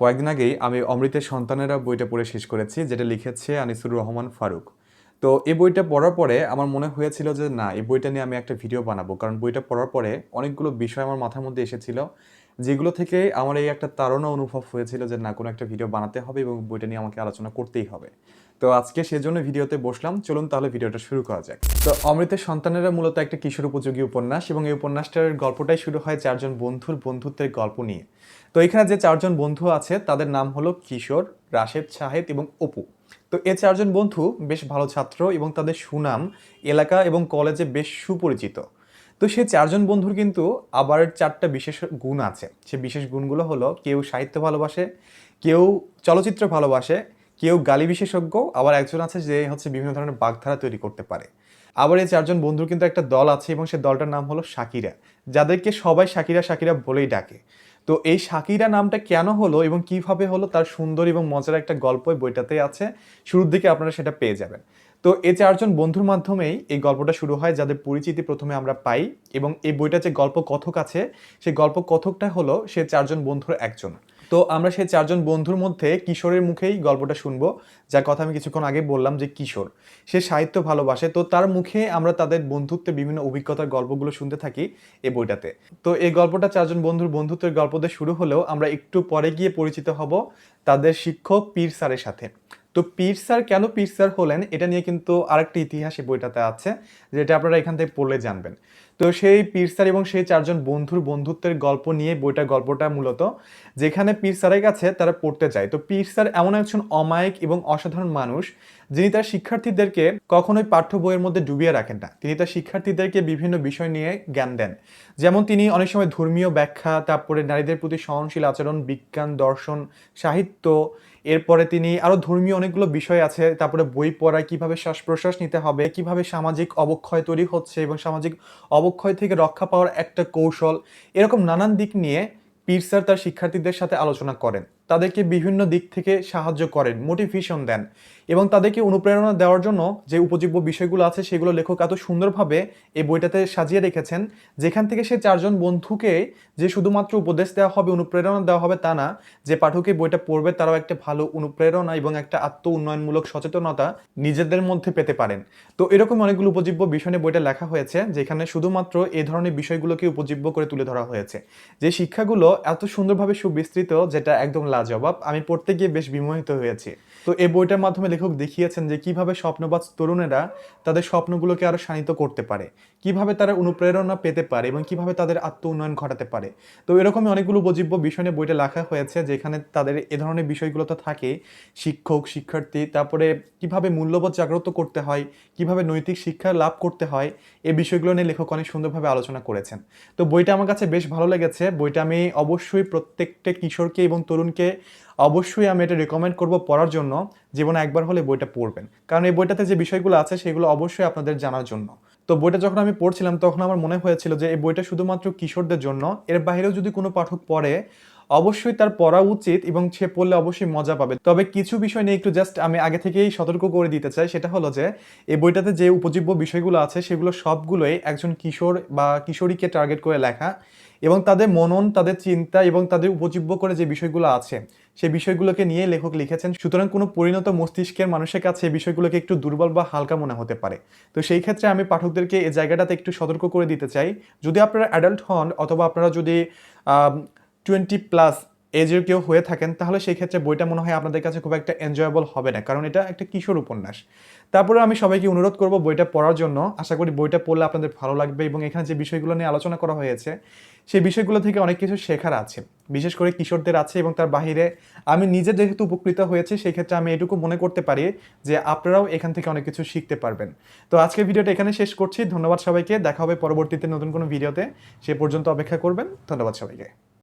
কয়েকদিন আগেই আমি অমৃতের সন্তানেরা বইটা পড়ে শেষ করেছি, যেটা লিখেছে আনিসুর রহমান ফারুক। তো এই বইটা পড়ার পরে আমার মনে হয়েছিল যে না, এই বইটা নিয়ে আমি একটা ভিডিও বানাবো। কারণ বইটা পড়ার পরে অনেকগুলো বিষয় আমার মাথার মধ্যে এসেছিল। যেগুলো থেকে আমার এই একটা তাড়না অনুভব হয়েছিল যে না, কোনো একটা ভিডিও বানাতে হবে এবং বইটা নিয়ে আমাকে আলোচনা করতেই হবে। তো আজকে সেজন্য ভিডিওতে বসলাম। চলুন তাহলে ভিডিওটা শুরু করা যাক। তো অমৃতের সন্তানেরা মূলত একটা কিশোর উপযোগী উপন্যাস এবং এই উপন্যাসটার গল্পটাই শুরু হয় চারজন বন্ধুর বন্ধুত্বের গল্প নিয়ে। তো এখানে যে চারজন বন্ধু আছে, তাদের নাম হলো কিশোর, রাশেদ, শাহেদ এবং অপু। তো এ চারজন বন্ধু বেশ ভালো ছাত্র এবং তাদের সুনাম, এলাকা এবং কলেজে বেশ সুপরিচিত। তো সে চারজন বন্ধুর কিন্তু আবার চারটা বিশেষ গুণ আছে। সে বিশেষ গুণগুলো হলো, কেউ সাহিত্য ভালোবাসে, কেউ চলচ্চিত্র ভালোবাসে, কেউ গালি বিশেষজ্ঞ, আবার একজন আছে যে হচ্ছে বিভিন্ন ধরনের বাগধারা তৈরি করতে পারে। আবার এই চারজন বন্ধুর কিন্তু একটা দল আছে এবং সে দলটার নাম হলো সাকিরা। যাদেরকে সবাই সাকিরা সাকিরা বলেই ডাকে। তো এই সাকিরা নামটা কেন হলো এবং কীভাবে হলো তার সুন্দর এবং মজার একটা গল্প বইটাতে আছে। শুরুর দিকে আপনারা সেটা পেয়ে যাবেন। তো এই চারজন বন্ধুর মাধ্যমেই এই গল্পটা শুরু হয়, যাদের পরিচিতি প্রথমে আমরা পাই এবং এই বইটা যে গল্প কথক আছে, সেই গল্প কথকটা হলো সে চারজন বন্ধুর একজন। তো আমরা সেই চারজন বন্ধুর মধ্যে কিশোরের মুখেই গল্পটা শুনব, যার কথা আমি কিছুক্ষণ আগে বললাম যে কিশোর। সে সাহিত্য ভালোবাসে, তো তার মুখে আমরা তাদের বন্ধুত্বের বিভিন্ন অভিজ্ঞতার গল্পগুলো শুনতে থাকি এই বইটাতে। তো এই গল্পটা চারজন বন্ধুর বন্ধুত্বের গল্প দিয়ে শুরু হলেও আমরা একটু পরে গিয়ে পরিচিত হব তাদের শিক্ষক পীর স্যারের সাথে। তো পীর স্যার কেন পীর স্যার হলেন, এটা নিয়ে কিন্তু আরেকটি ইতিহাস এই বইটাতে আছে, যেটা আপনারা এখান থেকে পড়লে জানবেন। তো সেই পীর এবং সেই চারজন বন্ধুর বন্ধুত্বের গল্প নিয়ে বইটা, গল্পটা মূলত, যেখানে পীর কাছে তারা পড়তে চায়। তো পীর স্যার এমন একজন অমায়িক এবং অসাধারণ মানুষ, যিনি তার শিক্ষার্থীদেরকে কখনোই পাঠ্য বইয়ের মধ্যে ডুবিয়ে রাখেন না। তিনি তার শিক্ষার্থীদেরকে বিভিন্ন বিষয় নিয়ে জ্ঞান দেন। যেমন তিনি অনেক সময় ধর্মীয় ব্যাখ্যা, তারপরে নারীদের প্রতি সহনশীল আচরণ, বিজ্ঞান, দর্শন, সাহিত্য এরপরে তিনি আরও ধর্মীয় অনেকগুলো বিষয় আছে, তারপরে বই পড়ায় কীভাবে শ্বাস প্রশ্বাস নিতে হবে, কীভাবে সামাজিক অবক্ষয় তৈরি হচ্ছে এবং সামাজিক অবক্ষয় থেকে রক্ষা পাওয়ার একটা কৌশল, এরকম নানান দিক নিয়ে পীর তার শিক্ষার্থীদের সাথে আলোচনা করেন। তাদেরকে বিভিন্ন দিক থেকে সাহায্য করেন মোটিভেশন দেন এবং তাদেরকে অনুপ্রেরণা দেওয়ার জন্য যে উপজীব্য বিষয়গুলো আছে সেগুলো লেখক এত সুন্দরভাবে এই বইটাতে সাজিয়ে রেখেছেন, যেখান থেকে সে চারজন বন্ধুকে যে শুধুমাত্র উপদেশ দেওয়া হবে, অনুপ্রেরণা দেওয়া হবে তা না, যে পাঠকে বইটা পড়বে তারাও একটা ভালো অনুপ্রেরণা এবং একটা আত্ম উন্নয়নমূলক সচেতনতা নিজেদের মধ্যে পেতে পারেন। তো এরকম অনেকগুলো উপজীব্য বিষয় নিয়ে বইটা লেখা হয়েছে, যেখানে শুধুমাত্র এই ধরনের বিষয়গুলোকে উপজীব্য করে তুলে ধরা হয়েছে। যে শিক্ষাগুলো এত সুন্দরভাবে সুবিস্তৃত, যেটা একদম লাজবাব আমি পড়তে গিয়ে বেশ বিমোহিত হয়েছি। তো এই বইটার মাধ্যমে লেখক দেখিয়েছেন যে কীভাবে স্বপ্নবাজ তরুণেরা তাদের স্বপ্নগুলোকে আরও শানিত করতে পারে, কীভাবে তারা অনুপ্রেরণা পেতে পারে এবং কীভাবে তাদের আত্ম উন্নয়ন ঘটাতে পারে। তো এরকমই অনেকগুলো উপজীব্য বিষয় নিয়ে বইটা লেখা হয়েছে, যেখানে তাদের এ ধরনের বিষয়গুলো তো থাকে। শিক্ষক, শিক্ষার্থী, তারপরে কীভাবে মূল্যবোধ জাগ্রত করতে হয়, কীভাবে নৈতিক শিক্ষা লাভ করতে হয় এই বিষয়গুলো নিয়ে লেখক অনেক সুন্দরভাবে আলোচনা করেছেন। তো বইটা আমার কাছে বেশ ভালো লেগেছে। বইটা আমি অবশ্যই প্রত্যেকটা কিশোরকে এবং তরুণকে অবশ্যই আমি এটা রেকমেন্ড করব পড়ার জন্য, জীবনে একবার হলে বইটা পড়বেন। কারণ এই বইটাতে যে বিষয়গুলো আছে, সেগুলো অবশ্যই আপনাদের জানার জন্য। তো বইটা যখন আমি পড়ছিলাম, তখন আমার মনে হয়েছিল যে, এই বইটা শুধুমাত্র কিশোরদের জন্য, এর বাইরেও যদি কোনো পাঠক পড়ে অবশ্যই তার পড়া উচিত এবং সে পড়লে অবশ্যই মজা পাবে। তবে কিছু বিষয় নিয়ে একটু জাস্ট আমি আগে থেকেই সতর্ক করে দিতে চাই, সেটা হলো যে, এই বইটাতে যে উপজীব্য বিষয়গুলো আছে, সেগুলো সবগুলোই একজন কিশোর বা কিশোরীকে টার্গেট করে লেখা এবং তাদের মনন, তাদের চিন্তা এবং তাদের উপজীব্য করে যে বিষয়গুলো আছে সেই বিষয়গুলোকে নিয়ে লেখক লিখেছেন। সুতরাং কোনো পরিণত মস্তিষ্কের মানুষের কাছে এই বিষয়গুলোকে একটু দুর্বল বা হালকা মনে হতে পারে। তো সেই ক্ষেত্রে আমি পাঠকদেরকে এই জায়গাটাতে একটু সতর্ক করে দিতে চাই। যদি আপনারা অ্যাডাল্ট হন অথবা আপনারা যদি টোয়েন্টি প্লাস এজের কেউ হয়ে থাকেন, তাহলে সেই ক্ষেত্রে বইটা মনে হয় আপনাদের কাছে খুব একটা এনজয়েবল হবে না, কারণ এটা একটা কিশোর উপন্যাস। তারপরে আমি সবাইকে অনুরোধ করব বইটা পড়ার জন্য। আশা করি বইটা পড়লে আপনাদের ভালো লাগবে এবং এখানে যে বিষয়গুলো নিয়ে আলোচনা করা হয়েছে, সেই বিষয়গুলো থেকে অনেক কিছু শেখার আছে। বিশেষ করে কিশোরদের আছে এবং তার বাহিরে আমি নিজে যেহেতু উপকৃত হয়েছি, সেই ক্ষেত্রে আমি এটুকু মনে করতে পারি যে আপনারাও এখান থেকে অনেক কিছু শিখতে পারবেন। তো আজকের ভিডিওটা এখানে শেষ করছি। ধন্যবাদ সবাইকে। দেখা হবে পরবর্তীতে নতুন কোনো ভিডিওতে। সে পর্যন্ত অপেক্ষা করবেন। ধন্যবাদ সবাইকে।